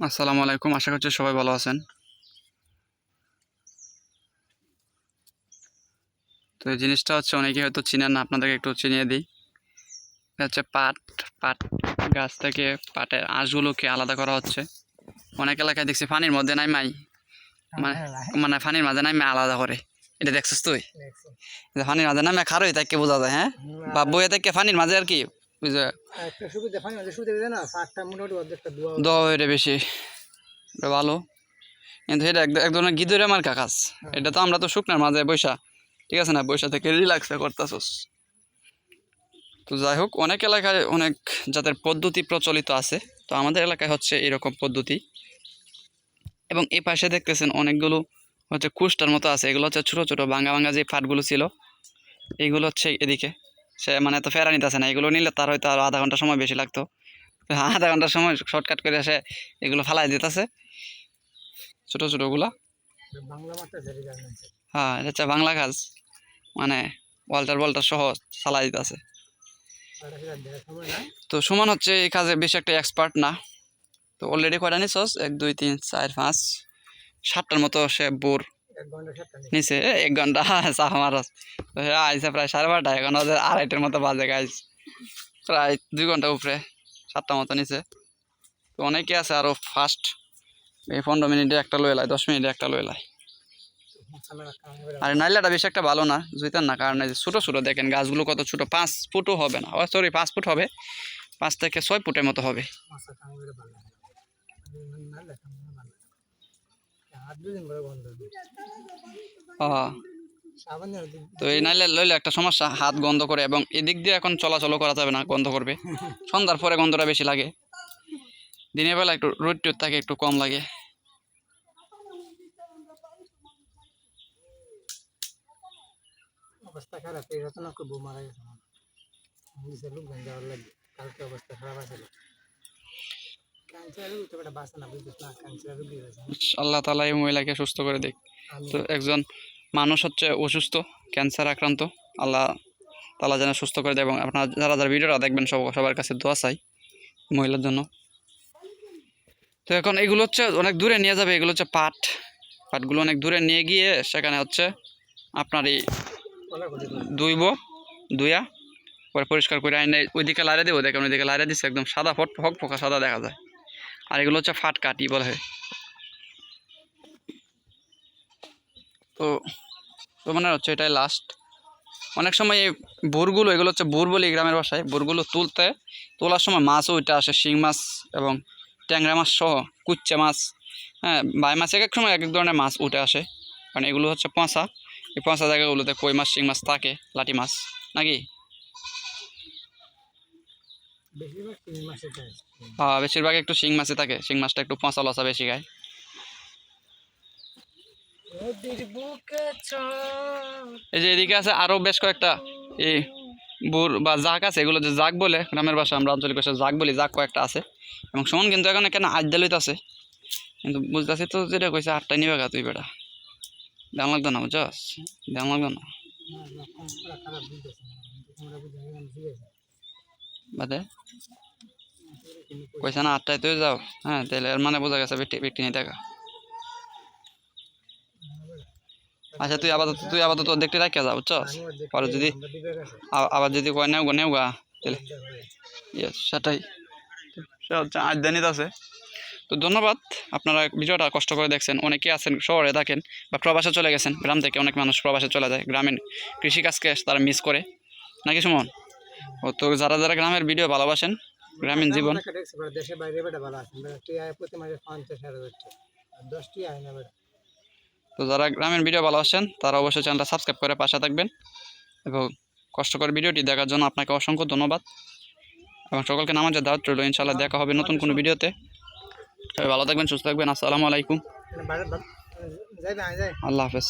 আসসালামু আলাইকুম আশা করছি সবাই ভালো আছেন। তো এই জিনিসটা হচ্ছে অনেকে হয়তো চিনেন না আপনাদেরকে একটু চিনিয়ে দিই। এটা হচ্ছে পাট পাট গাছ থেকে পাটের আঁশগুলোকে আলাদা করা হচ্ছে। অনেক এলাকায় দেখছি পানির মধ্যে নাই মাই মানে মানে পানির মাঝে নাই আলাদা করে। এটা দেখছিস তুই? যে পানির মাঝে নামে খারোই তাকে বোঝা যায় হ্যাঁ? বা বইয়ে থেকে পানির মাঝে আর কি বুঝে একটা সুবিধা ফানি মাঝে সুবিধা দেয় না পাটটা মোটামুটি অর্ধেকটা দোয়া দেওয়া এটা বেশি। এটা ভালো। কিন্তু এটা এক ধরনের গিদরে আমার কাজ। এটা তো আমরা তো শুকনার মাঝে বৈশা। ঠিক আছে না? বৈশা থেকে রিল্যাক্সে করতেছস তো যাই হোক অনেক এলাকায় অনেক জাতের পদ্ধতি প্রচলিত আছে তো আমাদের এলাকায় হচ্ছে এরকম পদ্ধতি। এবং এই পাশে দেখতেছেন অনেকগুলো হচ্ছে কুষ্টার মতো আছে। এগুলো হচ্ছে ছোটো ছোটো ভাঙা ভাঙা যে ফাটগুলো ছিল এইগুলো হচ্ছে এদিকে। সে মানে তো ফেরা নিতেছে না এগুলো নিলে তার হয়তো আরও আধা ঘণ্টা সময় বেশি লাগতো। তো আধা ঘণ্টার সময় শর্টকাট করে এসে এগুলো ফালাই দিতেছে। ছোটো ছোটোগুলা হ্যাঁ এটা হচ্ছে বাংলা কাজ। মানে ওয়াল্টার বল্টার সহ চালাই দিতেছে। তো সুমন হচ্ছে এই কাজে বেশি একটা এক্সপার্ট না। তো অলরেডি কয়টা নিছস? এক দুই তিন চার পাঁচ সাতটার মতো সে বোর। এক ঘণ্টা এক ঘণ্টা চাহ মারস তো আইসে প্রায় সাড়ে বারোটা এখন ওদের আড়াইটার মতো বাজে গাইজ প্রায় দুই ঘণ্টা উপরে সাতটা মতো নিছে তো অনেকে আছে আরও ফাস্ট এই পনেরো মিনিটে একটা লয়ে লাই দশ মিনিটে একটা লয়ে লাই। ক্যামেরা আর নাইলাটা বেশি একটা ভালো না জুইতেন না কারণ ছোটো ছোটো দেখেন গাছগুলো কত ছোটো পাঁচ ফুটও হবে না। ও সরি পাঁচ ফুট হবে পাঁচ থেকে ছয় ফুটের মতো হবে। তো এই নাইলে লইলে একটা সমস্যা, হাত গন্ধ করে এবং এদিক দিয়ে এখন চলাচল করা যাবে না, গন্ধ করবে। সন্ধ্যার পরে গন্ধটা বেশি লাগে। দিনের বেলা একটু রোদ টোদ থাকে, একটু কম লাগে। খারাপ, এই করে বউ মারা গেছে লোক গান লাগে, কালকে অবস্থা খারাপ আছে ক্যান্সার রোগী তো একটা বাঁচে না বুঝছিস না ক্যান্সার রোগী হয়েছে আল্লাহ তালা এই মহিলাকে সুস্থ করে দিক। তো একজন মানুষ হচ্ছে অসুস্থ ক্যান্সার আক্রান্ত আল্লাহ তালা যেন সুস্থ করে দেয় এবং আপনারা যারা যারা ভিডিওটা দেখবেন সব সবার কাছে দোয়া চাই মহিলার জন্য। তো এখন এগুলো হচ্ছে অনেক দূরে নিয়ে যাবে এগুলো হচ্ছে পাট পাটগুলো অনেক দূরে নিয়ে গিয়ে সেখানে হচ্ছে আপনার এই ধুইব ধুইয়া পরে পরিষ্কার করে আইনে ওইদিকে লাইরে দেবো দেখেন ওইদিকে লাইরে দিচ্ছে একদম সাদা ফট হক ফোকা সাদা দেখা যায়। আর এগুলো হচ্ছে ফাট কাটি বলা হয়। তো তো মানে হচ্ছে এটাই লাস্ট অনেক সময় এই বোরগুলো, এগুলো হচ্ছে বোর বলি গ্রামের বাসায় বোরগুলো তুলতে, তোলার সময় মাছও ওইটা আসে, শিং মাছ এবং ট্যাংরা মাছ সহ, কুচ্চা মাছ হ্যাঁ বাই মাছ এক এক সময় এক এক ধরনের মাছ উঠে আসে। কারণ এগুলো হচ্ছে পচা, এই পচা জায়গাগুলোতে কই মাছ, শিং মাছ থাকে লাটি মাছ, নাকি বেশিরভাগ তিন মাসে যায় হ্যাঁ বেশিরভাগ একটু শিং মাছই থাকে। শিং মাছটা একটু পচা লসা বেশি খায়। এই যে এদিকে আছে আরও বেশ কয়েকটা এই বুর বা জাক আছে। এগুলো যে জাক বলে গ্রামের ভাষা আমরা আঞ্চলিক ভাষা জাক বলি জাক কয়েকটা আছে। এবং সুমন কিন্তু এখন কেন আদ্যালিত আছে। কিন্তু বুঝতেছি তো যেটা কইছে আটটাই নিবে গা তুই বেটা। দাম লাগতো না বুঝছস? দাম লাগতো না খারাপ বুঝতেছে তোমরা বুঝে আমি বুঝেছি বাদে। কইছে না আটটায় তুই যাও। হ্যাঁ তাহলে এর মানে বোঝা গেছে ব্যক্তি নিয়ে দেখা আচ্ছা তুই আপাতত তুই আপাতত দেখতে রাখিয়া যা বুঝছস পরে যদি আবার যদি কয়, নেও নেও গা তাহলে ইয়েস সেটাই। সে হচ্ছে আছে। তো ধন্যবাদ, আপনারা ভিডিওটা কষ্ট করে দেখছেন। অনেকে আছেন, শহরে থাকেন বা প্রবাসে চলে গেছেন, গ্রাম থেকে অনেক মানুষ প্রবাসে চলে যায়, গ্রামীণ কৃষিকাজকে তারা মিস করে। নাকি সুমন? ও তো যারা যারা গ্রামের ভিডিও ভালোবাসেন গ্রামীণ জীবন দেশে বাইরে বেটা ভালো আছে প্রতি মাসে পঞ্চাশ হাজার হচ্ছে আর দশটি আয় না বেটা তো যারা গ্রামীণ ভিডিও ভালোবাসেন তারা অবশ্যই চ্যানেলটা সাবস্ক্রাইব করে পাশে থাকবেন এবং কষ্ট করে ভিডিওটি দেখার জন্য আপনাকে অসংখ্য ধন্যবাদ এবং সকলকে নামাজের দাওয়াত রইল ইনশাআল্লাহ দেখা হবে নতুন কোনো ভিডিওতে সবাই ভালো থাকবেন সুস্থ থাকবেন আসসালামু আলাইকুম আল্লাহ হাফেজ